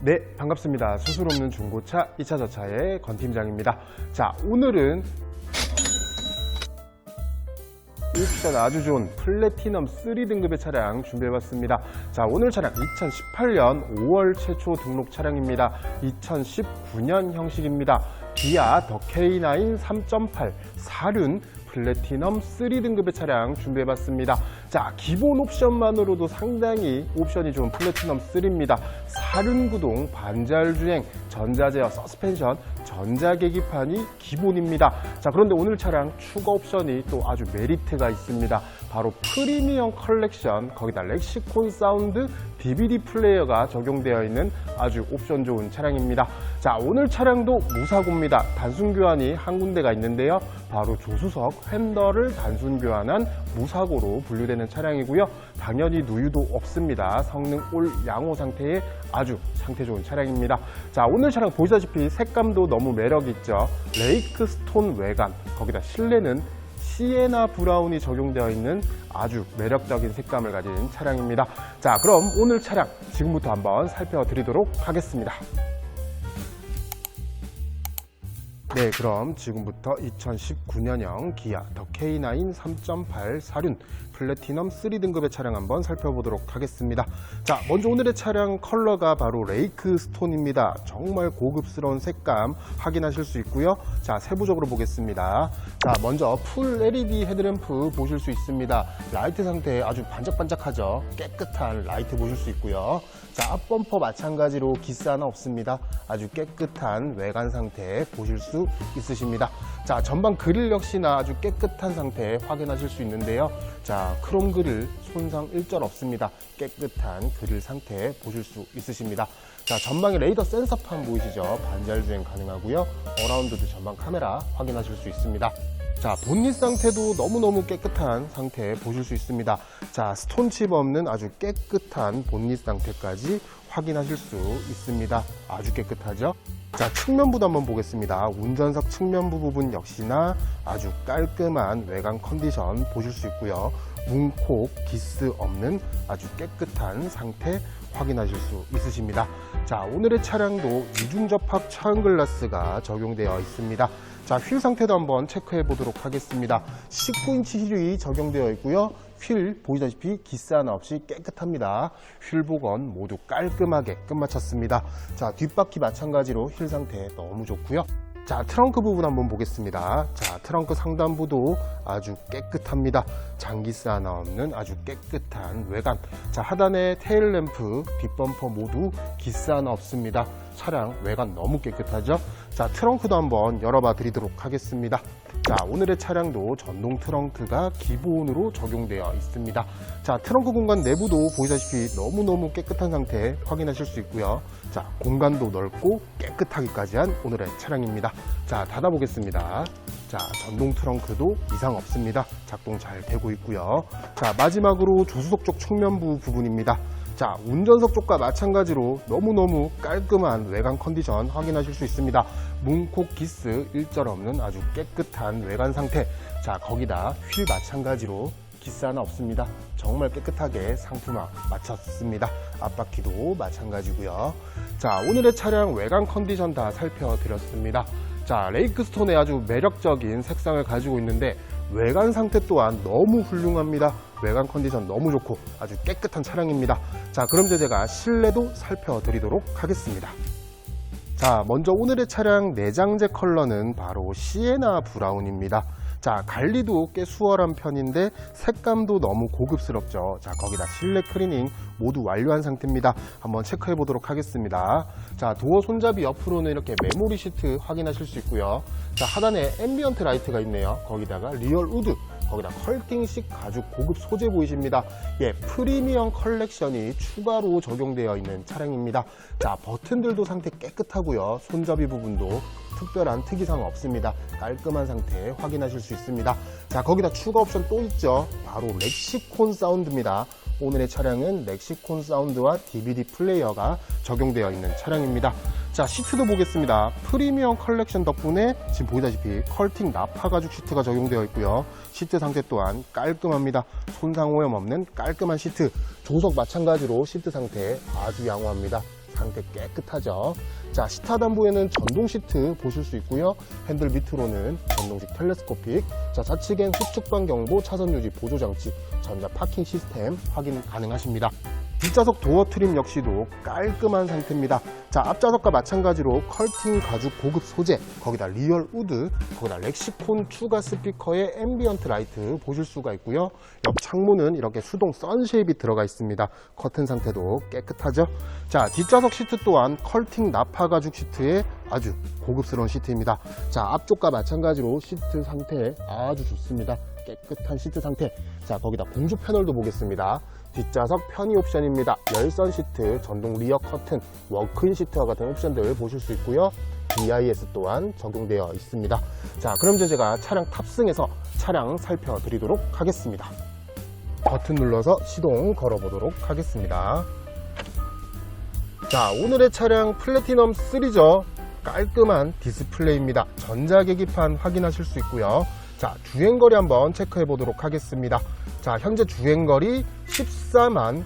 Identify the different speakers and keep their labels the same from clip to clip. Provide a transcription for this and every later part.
Speaker 1: 네, 반갑습니다. 수술 없는 중고차 2차 저차의 건 팀장입니다. 자, 오늘은 옵션 아주 좋은 플래티넘 3등급의 차량 준비해봤습니다. 자, 오늘 차량 2018년 5월 최초 등록 차량입니다. 2019년 형식입니다. 기아 더 K9 3.8 사륜 플래티넘 3등급의 차량 준비해봤습니다. 자, 기본 옵션만으로도 상당히 옵션이 좋은 플래티넘 3입니다. 사륜 구동, 반잘 주행, 전자제어, 서스펜션, 전자계기판이 기본입니다. 자, 그런데 오늘 차량 추가 옵션이 또 아주 메리트가 있습니다. 바로 프리미엄 컬렉션, 거기다 렉시콘 사운드 DVD 플레이어가 적용되어 있는 아주 옵션 좋은 차량입니다. 자, 오늘 차량도 무사고입니다. 단순 교환이 한 군데가 있는데요. 바로 조수석 핸들을 단순 교환한 무사고로 분류되는 차량이고요. 당연히 누유도 없습니다. 성능 올 양호 상태의 아주 상태 좋은 차량입니다. 자, 오늘 차량 보시다시피 색감도 너무 매력 있죠. 레이크 스톤 외관, 거기다 실내는 시에나 브라운이 적용되어 있는 아주 매력적인 색감을 가진 차량입니다. 자, 그럼 오늘 차량 지금부터 한번 살펴드리도록 하겠습니다. 네, 그럼 지금부터 2019년형 기아 더 K9 3.8 사륜 플래티넘 3등급의 차량 한번 살펴보도록 하겠습니다. 자, 먼저 오늘의 차량 컬러가 바로 레이크 스톤입니다. 정말 고급스러운 색감 확인하실 수 있고요. 자, 세부적으로 보겠습니다. 자, 먼저 풀 LED 헤드램프 보실 수 있습니다. 라이트 상태 아주 반짝반짝하죠. 깨끗한 라이트 보실 수 있고요. 자, 앞범퍼 마찬가지로 기스 하나 없습니다. 아주 깨끗한 외관 상태 보실 수 있으십니다. 자, 전방 그릴 역시나 아주 깨끗한 상태 확인하실 수 있는데요. 자, 크롬 그릴 손상 일절 없습니다. 깨끗한 그릴 상태 보실 수 있으십니다. 자, 전방에 레이더 센서판 보이시죠? 반잘 주행 가능하고요. 어라운드도 전방 카메라 확인하실 수 있습니다. 자, 본닛 상태도 너무너무 깨끗한 상태 보실 수 있습니다. 자, 스톤칩 없는 아주 깨끗한 본닛 상태까지 확인하실 수 있습니다. 아주 깨끗하죠? 자, 측면부도 한번 보겠습니다. 운전석 측면부 부분 역시나 아주 깔끔한 외관 컨디션 보실 수 있고요. 문콕, 기스 없는 아주 깨끗한 상태 확인하실 수 있으십니다. 자, 오늘의 차량도 이중 접합 차은 글라스가 적용되어 있습니다. 자, 휠 상태도 한번 체크해 보도록 하겠습니다. 19인치 휠이 적용되어 있고요. 휠 보시다시피 기스 하나 없이 깨끗합니다. 휠 복원 모두 깔끔하게 끝마쳤습니다. 자, 뒷바퀴 마찬가지로 휠 상태 너무 좋고요. 자, 트렁크 부분 한번 보겠습니다. 자, 트렁크 상단부도 아주 깨끗합니다. 장기스 하나 없는 아주 깨끗한 외관. 자, 하단에 테일 램프, 뒷범퍼 모두 기스 하나 없습니다. 차량 외관 너무 깨끗하죠? 자, 트렁크도 한번 열어봐 드리도록 하겠습니다. 자, 오늘의 차량도 전동 트렁크가 기본으로 적용되어 있습니다. 자, 트렁크 공간 내부도 보시다시피 너무너무 깨끗한 상태 확인하실 수 있고요. 자, 공간도 넓고 깨끗하기까지 한 오늘의 차량입니다. 자, 닫아보겠습니다. 자, 전동 트렁크도 이상 없습니다. 작동 잘 되고 있고요. 자, 마지막으로 조수석 쪽 측면부 부분입니다. 자, 운전석 쪽과 마찬가지로 너무너무 깔끔한 외관 컨디션 확인하실 수 있습니다. 문콕 기스 일절 없는 아주 깨끗한 외관 상태. 자, 거기다 휠 마찬가지로 기스 하나 없습니다. 정말 깨끗하게 상품화 마쳤습니다. 앞바퀴도 마찬가지고요. 자, 오늘의 차량 외관 컨디션 다 살펴드렸습니다. 자, 레이크스톤의 아주 매력적인 색상을 가지고 있는데 외관 상태 또한 너무 훌륭합니다. 외관 컨디션 너무 좋고 아주 깨끗한 차량입니다. 자, 그럼 이제 제가 실내도 살펴드리도록 하겠습니다. 자, 먼저 오늘의 차량 내장재 컬러는 바로 시에나 브라운입니다. 자, 관리도 꽤 수월한 편인데 색감도 너무 고급스럽죠. 자, 거기다 실내 클리닝 모두 완료한 상태입니다. 한번 체크해 보도록 하겠습니다. 자, 도어 손잡이 옆으로는 이렇게 메모리 시트 확인하실 수 있고요. 자, 하단에 앰비언트 라이트가 있네요. 거기다가 리얼 우드 거기다 컬팅식 가죽 고급 소재 보이십니다. 예, 프리미엄 컬렉션이 추가로 적용되어 있는 차량입니다. 자, 버튼들도 상태 깨끗하고요. 손잡이 부분도 특별한 특이사항 없습니다. 깔끔한 상태 확인하실 수 있습니다. 자, 거기다 추가 옵션 또 있죠. 바로 렉시콘 사운드입니다. 오늘의 차량은 렉시콘 사운드와 DVD 플레이어가 적용되어 있는 차량입니다. 자, 시트도 보겠습니다. 프리미엄 컬렉션 덕분에 지금 보시다시피 컬팅 나파 가죽 시트가 적용되어 있고요. 시트 상태 또한 깔끔합니다. 손상 오염 없는 깔끔한 시트. 조석 마찬가지로 시트 상태 아주 양호합니다. 상태 깨끗하죠. 자, 시트 하단부에는 전동 시트 보실 수 있고요. 핸들 밑으로는 전동식 텔레스코픽, 자, 좌측엔 후측방 경보, 차선 유지 보조 장치, 전자 파킹 시스템 확인 가능하십니다. 뒷좌석 도어 트림 역시도 깔끔한 상태입니다. 자, 앞좌석과 마찬가지로 컬팅 가죽 고급 소재, 거기다 리얼 우드, 거기다 렉시콘 추가 스피커에 앰비언트 라이트 보실 수가 있고요. 옆 창문은 이렇게 수동 선쉐입이 들어가 있습니다. 커튼 상태도 깨끗하죠? 자, 뒷좌석 시트 또한 컬팅 나파 가죽 시트에 아주 고급스러운 시트입니다. 자, 앞쪽과 마찬가지로 시트 상태 아주 좋습니다. 깨끗한 시트 상태. 자, 거기다 공조 패널도 보겠습니다. 뒷좌석 편의 옵션입니다. 열선 시트, 전동 리어 커튼, 워크인 시트와 같은 옵션들 보실 수 있고요. BIS 또한 적용되어 있습니다. 자, 그럼 이제 제가 차량 탑승해서 차량 살펴드리도록 하겠습니다. 버튼 눌러서 시동 걸어보도록 하겠습니다. 자, 오늘의 차량 플래티넘 3죠. 깔끔한 디스플레이입니다. 전자 계기판 확인하실 수 있고요. 자, 주행거리 한번 체크해 보도록 하겠습니다. 자, 현재 주행거리 14만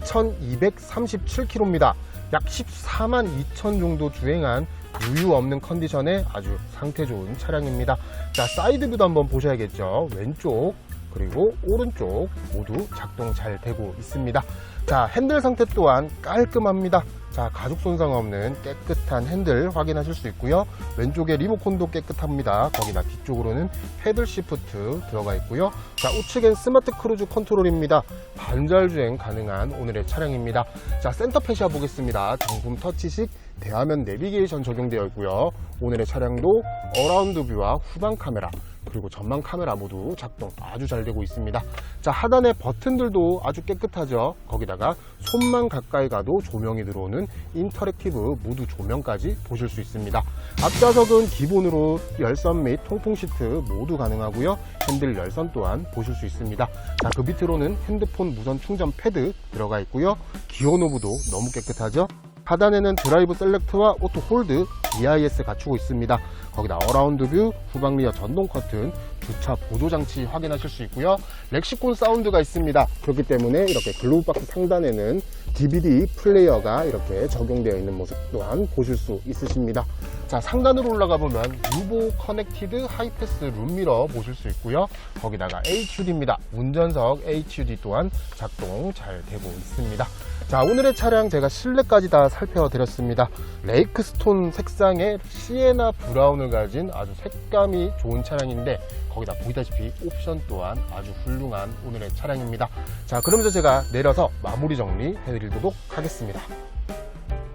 Speaker 1: 2237km입니다. 약 14만 2천 정도 주행한 유유 없는 컨디션의 아주 상태 좋은 차량입니다. 자, 사이드 뷰도 한번 보셔야겠죠. 왼쪽, 그리고 오른쪽 모두 작동 잘 되고 있습니다. 자, 핸들 상태 또한 깔끔합니다. 자, 가죽 손상 없는 깨끗한 핸들 확인하실 수 있고요. 왼쪽에 리모컨도 깨끗합니다. 거기다 뒤쪽으로는 패들 시프트 들어가 있고요. 자, 우측엔 스마트 크루즈 컨트롤입니다. 반절 주행 가능한 오늘의 차량입니다. 자, 센터 패시아 보겠습니다. 정품 터치식 대화면 내비게이션 적용되어 있고요. 오늘의 차량도 어라운드 뷰와 후방 카메라 그리고 전방 카메라 모두 작동 아주 잘 되고 있습니다. 자, 하단의 버튼들도 아주 깨끗하죠. 거기다가 손만 가까이 가도 조명이 들어오는 인터랙티브 무드 조명까지 보실 수 있습니다. 앞좌석은 기본으로 열선 및 통풍 시트 모두 가능하고요. 핸들 열선 또한 보실 수 있습니다. 자, 그 밑으로는 핸드폰 무선 충전 패드 들어가 있고요. 기어 노브도 너무 깨끗하죠. 하단에는 드라이브 셀렉트와 오토 홀드, BIS 갖추고 있습니다. 거기다 어라운드 뷰, 후방 리어 전동 커튼, 주차 보조 장치 확인하실 수 있고요. 렉시콘 사운드가 있습니다. 그렇기 때문에 이렇게 글로브 박스 상단에는 DVD 플레이어가 이렇게 적용되어 있는 모습 또한 보실 수 있으십니다. 자, 상단으로 올라가 보면 유보 커넥티드 하이패스 룸미러 보실 수 있고요. 거기다가 HUD입니다. 운전석 HUD 또한 작동 잘 되고 있습니다. 자, 오늘의 차량 제가 실내까지 다 살펴드렸습니다. 레이크스톤 색상의 시에나 브라운을 가진 아주 색감이 좋은 차량인데 거기다 보이다시피 옵션 또한 아주 훌륭한 오늘의 차량입니다. 자, 그러면서 제가 내려서 마무리 정리 해드리도록 하겠습니다.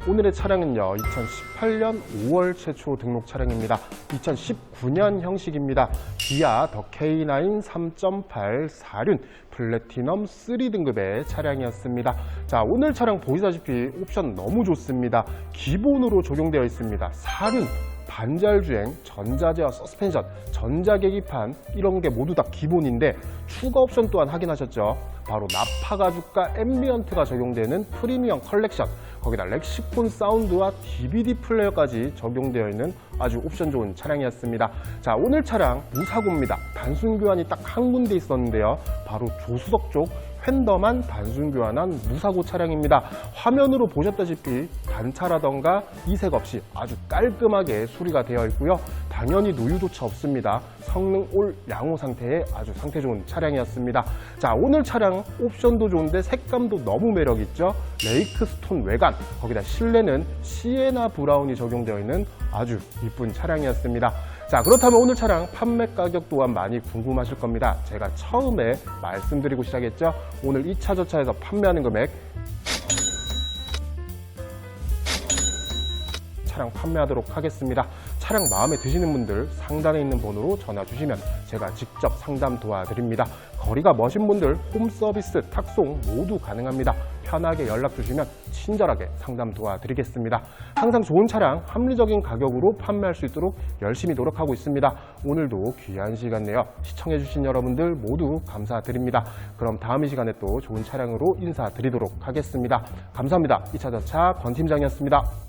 Speaker 1: 오늘의 차량은요, 2018년 5월 최초 등록 차량입니다. 2019년 형식입니다. 기아 더 K9 3.8 4륜 플래티넘 3등급의 차량이었습니다. 자, 오늘 차량 보시다시피 옵션 너무 좋습니다. 기본으로 적용되어 있습니다. 4륜 반잘주행, 전자제어 서스펜션, 전자계기판 이런 게 모두 다 기본인데 추가 옵션 또한 확인하셨죠? 바로 나파 가죽과 앰비언트가 적용되는 프리미엄 컬렉션 거기다 렉시콘 사운드와 DVD 플레이어까지 적용되어 있는 아주 옵션 좋은 차량이었습니다. 자, 오늘 차량 무사고입니다. 단순 교환이 딱 한 군데 있었는데요. 바로 조수석 쪽 팬더만 단순 교환한 무사고 차량입니다. 화면으로 보셨다시피 단차라던가 이색 없이 아주 깔끔하게 수리가 되어 있고요. 당연히 노유조차 없습니다. 성능 올 양호 상태의 아주 상태 좋은 차량이었습니다. 자, 오늘 차량 옵션도 좋은데 색감도 너무 매력 있죠. 레이크 스톤 외관, 거기다 실내는 시에나 브라운이 적용되어 있는 아주 이쁜 차량이었습니다. 자, 그렇다면 오늘 차량 판매 가격 또한 많이 궁금하실 겁니다. 제가 처음에 말씀드리고 시작했죠. 오늘 2차 저차에서 판매하는 금액 차량 판매하도록 하겠습니다. 차량 마음에 드시는 분들 상단에 있는 번호로 전화 주시면 제가 직접 상담 도와드립니다. 거리가 머신 분들 홈 서비스, 탁송 모두 가능합니다. 편하게 연락 주시면 친절하게 상담 도와드리겠습니다. 항상 좋은 차량 합리적인 가격으로 판매할 수 있도록 열심히 노력하고 있습니다. 오늘도 귀한 시간 내어 시청해주신 여러분들 모두 감사드립니다. 그럼 다음 이 시간에 또 좋은 차량으로 인사드리도록 하겠습니다. 감사합니다. 2차 저차 권 팀장이었습니다.